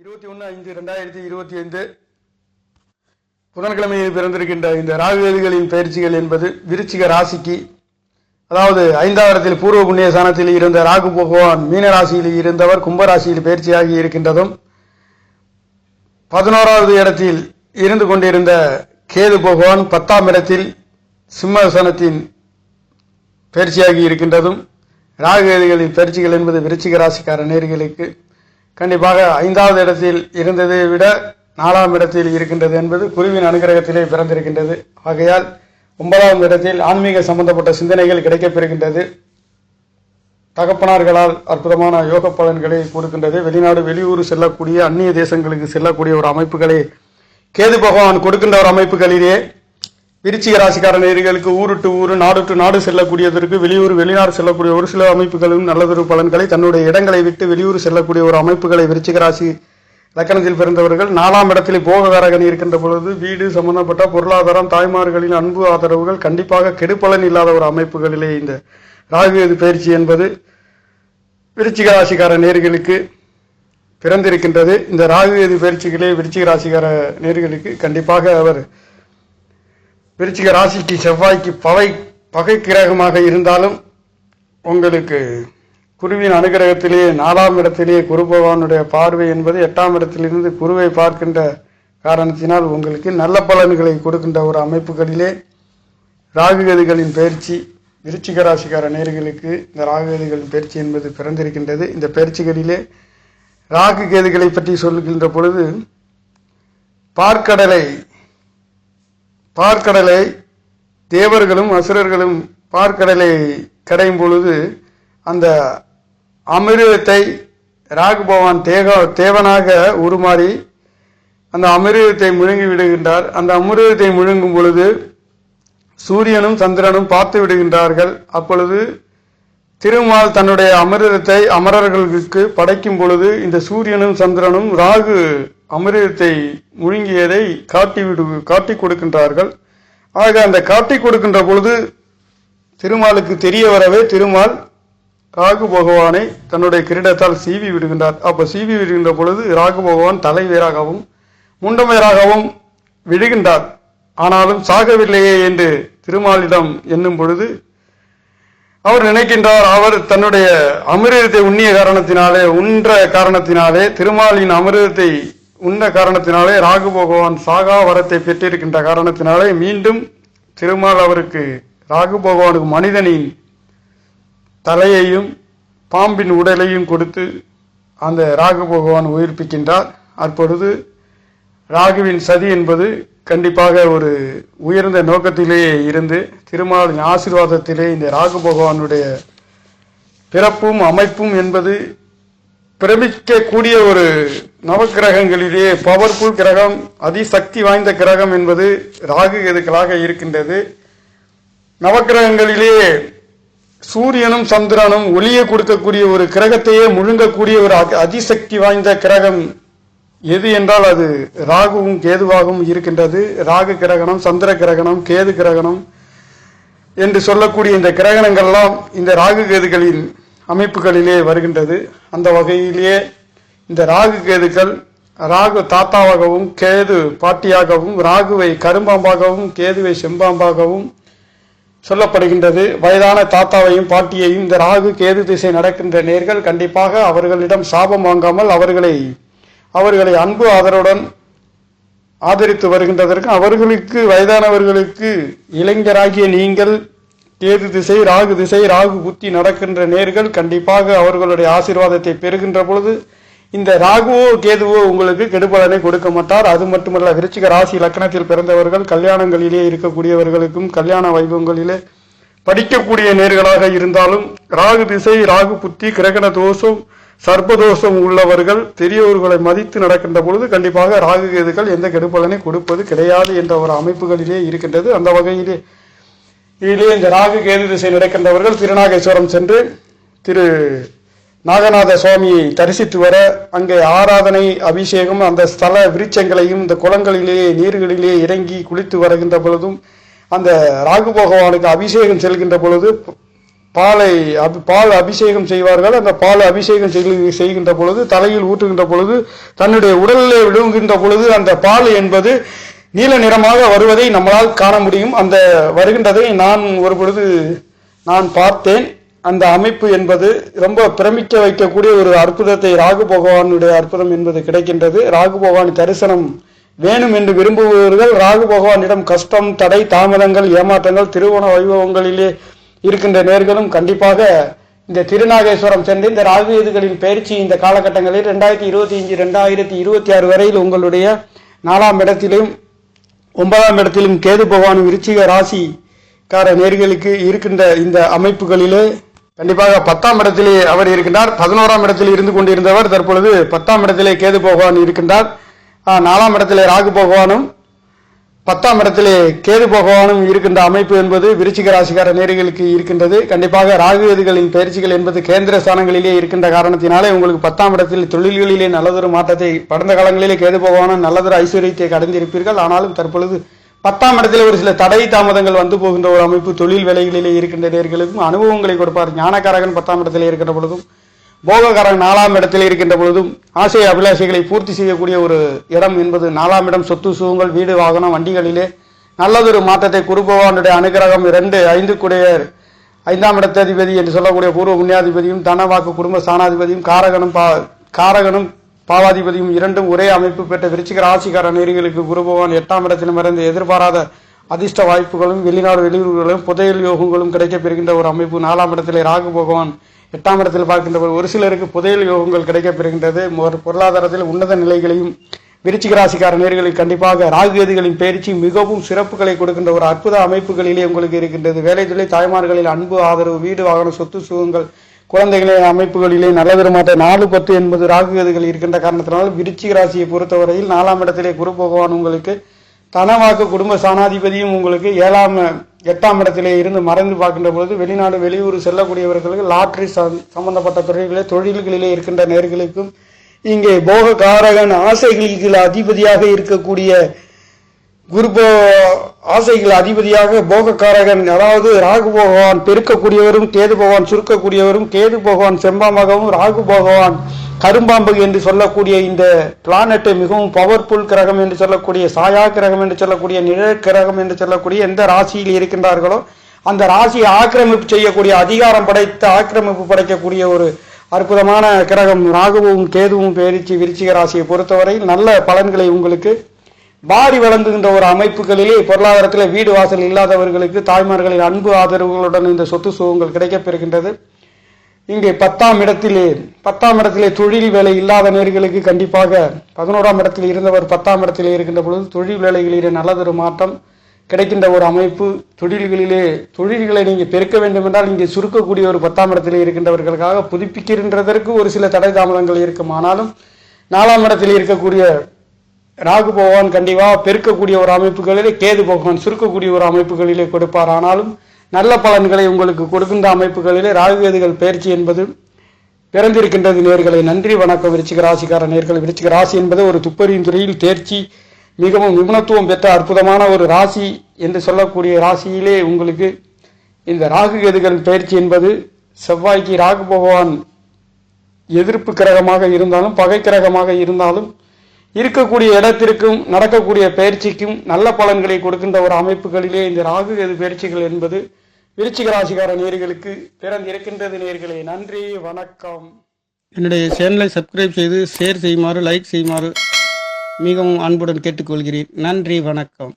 இருபத்தி ஒன்று ஐந்து ரெண்டாயிரத்தி இருபத்தி ஐந்து புதன்கிழமையில் பிறந்திருக்கின்ற இந்த ராகுவேதிகளின் பயிற்சிகள் என்பது விருச்சிக ராசிக்கு அதாவது ஐந்தாவரத்தில் பூர்வ புண்ணிய சாணத்தில் இருந்த ராகு பகவான் மீன ராசியில் இருந்தவர் கும்பராசியில் பயிற்சியாகி இருக்கின்றதும் பதினோராவது இடத்தில் இருந்து கொண்டிருந்த கேது பகவான் பத்தாம் இடத்தில் சிம்மசனத்தின் பயிற்சியாகி இருக்கின்றதும் ராகுவேதிகளின் பயிற்சிகள் என்பது விருச்சிக ராசிக்கார நேர்களுக்கு கண்டிப்பாக ஐந்தாவது இடத்தில் இருந்ததை விட நாலாம் இடத்தில் இருக்கின்றது என்பது குருவின் அனுகிரகத்திலே பிறந்திருக்கின்றது. ஆகையால் ஒன்பதாம் இடத்தில் ஆன்மீக சம்பந்தப்பட்ட சிந்தனைகள் கிடைக்கப்பெறுகின்றது தகப்பனார்களால் அற்புதமான யோக பலன்களை கொடுக்கின்றது. வெளிநாடு வெளியூர் செல்லக்கூடிய அந்நிய தேசங்களுக்கு செல்லக்கூடிய ஒரு அமைப்புகளை. கேது பகவான் கொடுக்கின்ற ஒரு அமைப்புகளிலே விருச்சிக ராசிக்கார நேர்களுக்கு ஊருட்டு ஊரு நாடு டு நாடு செல்லக்கூடியதற்கு வெளியூர் வெளிநாடு செல்லக்கூடிய ஒரு சில அமைப்புகளும் நல்லதொரு பலன்களை தன்னுடைய இடங்களை விட்டு வெளியூர் செல்லக்கூடிய ஒரு அமைப்புகளை விருச்சிக ராசி லக்கணத்தில் பிறந்தவர்கள் நாலாம் இடத்தில் போககாரகன் இருக்கின்ற பொழுது வீடு சம்பந்தப்பட்ட பொருளாதாரம் தாய்மார்களின் அன்பு ஆதரவுகள் கண்டிப்பாக கெடுபலன் இல்லாத ஒரு அமைப்புகளிலே இந்த ராகுவேது பயிற்சி என்பது விருச்சிக ராசிக்கார நேர்களுக்கு பிறந்திருக்கின்றது. இந்த ராகுவேது பயிற்சிகளே விருச்சிக ராசிக்கார நேர்களுக்கு கண்டிப்பாக அவர் விருச்சிக ராசிக்கு செவ்வாய்க்கு பவை பகை கிரகமாக இருந்தாலும் உங்களுக்கு குருவின் அனுகிரகத்திலேயே நாலாம் இடத்திலேயே குரு பகவானுடைய பார்வை என்பது எட்டாம் இடத்திலிருந்து குருவை பார்க்கின்ற காரணத்தினால் உங்களுக்கு நல்ல பலன்களை கொடுக்கின்ற ஒரு அமைப்புகளிலே ராகுகதிகளின் பயிற்சி விருச்சிக ராசிக்கார நேர்களுக்கு இந்த ராகுகதிகளின் பயிற்சி என்பது பிறந்திருக்கின்றது. இந்த பயிற்சிகளிலே ராகு கேதுகளை பற்றி சொல்லுகின்ற பொழுது பார்க்கடலை பார்க்கடலை தேவர்களும் அசுரர்களும் பார்க்கடலை கடையும் பொழுது அந்த அமிர்தத்தை ராகு பகவான் தேக தேவனாக உருமாறி அந்த அமிர்தத்தை முழுங்கி விடுகின்றார். அந்த அமிர்தத்தை முழுங்கும் பொழுது சூரியனும் சந்திரனும் பார்த்து விடுகின்றார்கள். அப்பொழுது திருமால் தன்னுடைய அமிர்தத்தை அமரர்களுக்கு படைக்கும் பொழுது இந்த சூரியனும் சந்திரனும் ராகு அமிர்தத்தை முழுங்கியதை காட்டி விடு காட்டி கொடுக்கின்றார்கள். ஆக அந்த காட்டி கொடுக்கின்ற பொழுது திருமாலுக்கு தெரிய வரவே திருமால் ராகு பகவானை தன்னுடைய கிரீடத்தால் சீவி விடுகின்றார். அப்போ சீவி விடுகின்ற பொழுது ராகு பகவான் தலைவேராகவும் முண்டமையராகவும் விடுகின்றார் ஆனாலும் சாகவில்லையே என்று திருமாலிடம் எண்ணும் பொழுது அவர் நினைக்கின்றார் அவர் தன்னுடைய அமிர்தத்தை உண்ணிய காரணத்தினாலே உன்ற காரணத்தினாலே திருமாலின் அமிர்தத்தை உண்ட காரணத்தினாலே ராகு பகவான் சாகா வரத்தை பெற்றிருக்கின்ற காரணத்தினாலே மீண்டும் திருமால் அவருக்கு ராகு பகவானுக்கு மனிதனின் தலையையும் பாம்பின் உடலையும் கொடுத்து அந்த ராகு பகவான் உயிர்ப்பிக்கின்றார். அப்பொழுது ராகுவின் சதி என்பது கண்டிப்பாக ஒரு உயர்ந்த நோக்கத்திலேயே இருந்து திருமாலின் ஆசீர்வாதத்திலே இந்த ராகு பகவானுடைய பிறப்பும் அமைப்பும் என்பது பிரமிக்கக்கூடிய ஒரு நவக்கிரகங்களிலே பவர்ஃபுல் கிரகம் அதிசக்தி வாய்ந்த கிரகம் என்பது ராகு எதுக்களாக இருக்கின்றது? நவக்கிரகங்களிலே சூரியனும் சந்திரனும் ஒளியை கொடுக்கக்கூடிய ஒரு கிரகத்தையே முழுங்கக்கூடிய ஒரு அதிசக்தி வாய்ந்த கிரகம் எது என்றால் அது ராகுவும் கேதுவாகவும் இருக்கின்றது. ராகு கிரகணம் சந்திர கிரகணம் கேது கிரகணம் என்று சொல்லக்கூடிய இந்த கிரகணங்கள்லாம் இந்த ராகு கேதுகளின் அமைப்புகளிலே வருகின்றது. அந்த வகையிலேயே இந்த ராகு கேதுக்கள் ராகு தாத்தாவாகவும் கேது பாட்டியாகவும் ராகுவை கரும்பாம்பாகவும் கேதுவை செம்பாம்பாகவும் சொல்லப்படுகின்றது. வயதான தாத்தாவையும் பாட்டியையும் இந்த ராகு கேது திசை நடக்கின்ற நேர்கள் கண்டிப்பாக அவர்களிடம் சாபம் வாங்காமல் அவர்களை அவர்களை அன்பு ஆதரவுடன் ஆதரித்து வருகின்றதற்கு அவர்களுக்கு வயதானவர்களுக்கு இளைஞராகிய நீங்கள் கேது திசை ராகு திசை ராகு புத்தி நடக்கின்ற நேர்கள் கண்டிப்பாக அவர்களுடைய ஆசீர்வாதத்தை பெறுகின்ற பொழுது இந்த ராகுவோ கேதுவோ உங்களுக்கு கெடுபலனை கொடுக்க மாட்டார். அது மட்டுமல்ல விருச்சிக ராசி லக்னத்தில் பிறந்தவர்கள் கல்யாணங்களிலே இருக்கக்கூடியவர்களுக்கும் கல்யாண வைபவங்களிலே படிக்கக்கூடிய நேர்களாக இருந்தாலும் ராகு திசை ராகு புத்தி கிரகண தோஷம் சர்ப்பதோஷம் உள்ளவர்கள் பெரியவர்களை மதித்து நடக்கின்ற பொழுது கண்டிப்பாக ராகு கேதுகள் எந்த கெடுபலனை கொடுப்பது கிடையாது என்ற ஒரு அமைப்புகளிலே இருக்கின்றது. அந்த வகையிலே இதிலே இந்த ராகு கேது திசை நடக்கின்றவர்கள் திருநாகேஸ்வரம் சென்று திரு நாகநாத சுவாமியை தரிசித்து வர அங்கே ஆராதனை அபிஷேகம் அந்த ஸ்தல விருட்சங்களையும் இந்த குளங்களிலேயே நீர்களிலேயே இறங்கி குளித்து வருகின்ற பொழுதும் அந்த ராகு பகவானுக்கு அபிஷேகம் செல்கின்ற பொழுது பாலை அபி- பால் அபிஷேகம் செய்வார்கள். அந்த பால் அபிஷேகம் செய்கின்ற பொழுது தலையில் ஊற்றுகின்ற பொழுது தன்னுடைய உடலிலே விழுகின்ற பொழுது அந்த பால் என்பது நீல நிறமாக வருவதை நம்மளால் காண முடியும். அந்த வருகின்றதை நான் ஒரு பொழுது நான் பார்த்தேன். அந்த அமைப்பு என்பது ரொம்ப பிரமிக்க வைக்கக்கூடிய ஒரு அற்புதத்தை ராகு பகவானுடைய அற்புதம் என்பது கிடைக்கின்றது. ராகு பகவான் தரிசனம் வேணும் என்று விரும்புபவர்கள் ராகு பகவானிடம் கஷ்டம் தடை தாமதங்கள் ஏமாற்றங்கள் திருவோண வைபவங்களிலே இருக்கின்ற நேர்களும் கண்டிப்பாக இந்த திருநாகேஸ்வரம் சென்று இந்த ராகு எதுகளின் பயிற்சி இந்த காலகட்டங்களில் ரெண்டாயிரத்தி இருபத்தி அஞ்சு ரெண்டாயிரத்தி இருபத்தி ஆறு வரையில் உங்களுடைய நாலாம் இடத்திலும் ஒன்பதாம் இடத்திலும் கேது பகவான் விருச்சிக ராசிக்கார நேர்களுக்கு இருக்கின்ற இந்த அமைப்புகளிலே கண்டிப்பாக பத்தாம் இடத்திலே அவர் இருக்கின்றார். பதினோராம் இடத்தில் இருந்து கொண்டிருந்தவர் தற்பொழுது பத்தாம் இடத்திலே கேது பகவான் இருக்கின்றார். நாலாம் இடத்திலே ராகு பகவானும் பத்தாம் இடத்திலே கேது பகவானும் இருக்கின்ற அமைப்பு என்பது விருச்சிக ராசிக்கார நேர்களுக்கு இருக்கின்றது. கண்டிப்பாக ராகுவேதிகளின் பயிற்சிகள் என்பது கேந்திர ஸ்தானங்களிலே இருக்கின்ற காரணத்தினாலே உங்களுக்கு பத்தாம் இடத்தில் தொழில்களிலே நல்லதொரு மாற்றத்தை கடந்த காலங்களிலே கேது பகவானும் நல்லதொரு ஐஸ்வர்யத்தை கடந்திருப்பீர்கள் ஆனாலும் தற்பொழுது பத்தாம் இடத்தில் ஒரு சில தடை தாமதங்கள் வந்து போகின்ற ஒரு அமைப்பு தொழில் வேலைகளிலே இருக்கின்ற நேர்களுக்கும் அனுபவங்களை கொடுப்பார். ஞானக்காரகன் பத்தாம் இடத்திலே இருக்கின்ற பொழுதும் போகக்காரன் நாலாம் இடத்தில் இருக்கின்ற பொழுதும் ஆசை அபிலாஷைகளை பூர்த்தி செய்யக்கூடிய ஒரு இடம் என்பது நாலாம் இடம் சொத்து சுகங்கள் வீடு வாகனம் வண்டிகளிலே நல்லதொரு மாற்றத்தை குருபகவானுடைய அனுகிரகம் இரண்டு ஐந்து கூடிய ஐந்தாம் இடத்ததிபதி என்று சொல்லக்கூடிய பூர்வ புண்ணியாதிபதியும் தனவாக்கு குடும்ப ஸ்தானாதிபதியும் காரகனும் பா காரகனும் பாவாதிபதியும் இரண்டும் ஒரே அமைப்பு பெற்ற விருச்சிக ராசிக்கார நேர்களுக்கு குருபகவான் எட்டாம் இடத்திலும் இருந்து எதிர்பாராத அதிர்ஷ்ட வாய்ப்புகளும் வெளிநாடு வெளியூர்களும் புதையல் யோகங்களும் கிடைக்கப் பெறுகின்ற ஒரு அமைப்பு. நாலாம் இடத்திலே ராகு பகவான் எட்டாம் இடத்தில் பார்க்கின்ற ஒரு- ஒரு சிலருக்கு புதையல் யோகங்கள் கிடைக்கப்பெறுகின்றது. ஒரு பொருளாதாரத்தில் உன்னத நிலைகளையும் விருச்சிக ராசிக்கார நேர்களில் கண்டிப்பாக ராகுகதிகளின் பயிற்சி மிகவும் சிறப்புகளை கொடுக்கின்ற ஒரு அற்புத அமைப்புகளிலே உங்களுக்கு இருக்கின்றது. வேலை தொழில் தாய்மார்களில் அன்பு ஆதரவு வீடு வாகன சொத்து சுகங்கள் குழந்தைகளின் அமைப்புகளிலே நல்ல மாற்ற நாலு பத்து என்பது ராகுகதிகள் இருக்கின்ற காரணத்தினால் விருச்சிக ராசியை பொறுத்தவரையில் நாலாம் இடத்திலே குரு பகவான் உங்களுக்கு தனவாக்கு குடும்ப சாணாதிபதியும் உங்களுக்கு ஏழாம் எட்டாம் இடத்திலே இருந்து மறைந்து பார்க்கின்ற பொழுது வெளிநாடு வெளியூர் செல்லக்கூடியவர்களுக்கு லாட்டரி சம்பந்தப்பட்ட துறைகளிலே தொழில்களிலே இருக்கின்ற நேர்களுக்கும் இங்கே போக காரகன் ஆசைகளுக்கு அதிபதியாக இருக்கக்கூடிய குருபோ ஆசைகள் அதிபதியாக போகக்காரகன் அதாவது ராகு பகவான் பெருக்கக்கூடியவரும் கேது பகவான் சுருக்கக்கூடியவரும் கேது பகவான் செம்பமாகவும் ராகு பகவான் கரும்பாம்பு என்று சொல்லக்கூடிய இந்த பிளானெட்டை மிகவும் பவர்ஃபுல் கிரகம் என்று சொல்லக்கூடிய சாயா கிரகம் என்று சொல்லக்கூடிய நிழல் கிரகம் என்று சொல்லக்கூடிய எந்த ராசியில் இருக்கின்றார்களோ அந்த ராசியை ஆக்கிரமிப்பு செய்யக்கூடிய அதிகாரம் படைத்த ஆக்கிரமிப்பு படைக்கக்கூடிய ஒரு அற்புதமான கிரகம் ராகுவும் கேதுவும் பேரிச்சு விருச்சிக ராசியை பொறுத்தவரையில் நல்ல பலன்களை உங்களுக்கு வாரி வழங்குகின்ற ஒரு அமைப்புகளிலே பொருளாதாரத்தில் வீடு வாசல் இல்லாதவர்களுக்கு தாய்மார்களின் அன்பு ஆதரவுகளுடன் இந்த சொத்து சுகங்கள் கிடைக்கப்பெறுகின்றது இங்கே பத்தாம் இடத்திலே பத்தாம் இடத்திலே தொழில் வேலை இல்லாத நேர்களுக்கு கண்டிப்பாக பதினோராம் இடத்தில் இருந்தவர் பத்தாம் இடத்திலே இருக்கின்ற பொழுது தொழில் வேலைகளிலே நல்லதொரு மாற்றம் கிடைக்கின்ற ஒரு அமைப்பு. தொழில்களிலே தொழில்களை நீங்கள் பெருக்க வேண்டும் என்றால் இங்கே சுருக்கக்கூடிய ஒரு பத்தாம் இடத்திலே இருக்கின்றவர்களுக்காக புதுப்பிக்கின்றதற்கு ஒரு சில தடை தாமதங்கள் இருக்கும். ஆனாலும் நாலாம் இடத்தில் இருக்கக்கூடிய ராகு பகவான் கண்டிப்பாக பெருக்கக்கூடிய ஒரு அமைப்புகளிலே கேது பகவான் சுருக்கக்கூடிய ஒரு அமைப்புகளிலே கொடுப்பார். ஆனாலும் நல்ல பலன்களை உங்களுக்கு கொடுக்கின்ற அமைப்புகளிலே ராகு கேதுகள் பயிற்சி என்பது பிறந்திருக்கின்றது நேர்களை. நன்றி வணக்கம். விருச்சிக ராசிக்கார நேர்கள் விருச்சிக ராசி என்பது ஒரு துப்பறியும் துறையில் தேர்ச்சி மிகவும் நிபுணத்துவம் பெற்ற அற்புதமான ஒரு ராசி என்று சொல்லக்கூடிய ராசியிலே உங்களுக்கு இந்த ராகு கேதுகள் பயிற்சி என்பது செவ்வாய்க்கு ராகு பகவான் எதிர்ப்பு கிரகமாக இருந்தாலும் பகை கிரகமாக இருந்தாலும் இருக்கக்கூடிய இடத்திற்கும் நடக்கக்கூடிய பயிற்சிக்கும் நல்ல பலன்களை கொடுக்கின்ற ஒரு அமைப்புகளிலே இந்த ராகு கேது பயிற்சிகள் என்பது விருச்சிக ராசிகார நேர்களுக்கு பிறந்திருக்கின்றது நேர்களே நன்றி வணக்கம். என்னுடைய சேனலை சப்ஸ்கிரைப் செய்து ஷேர் செய்யுமாறு லைக் செய்யுமாறு மிகவும் அன்புடன் கேட்டுக்கொள்கிறேன். நன்றி வணக்கம்.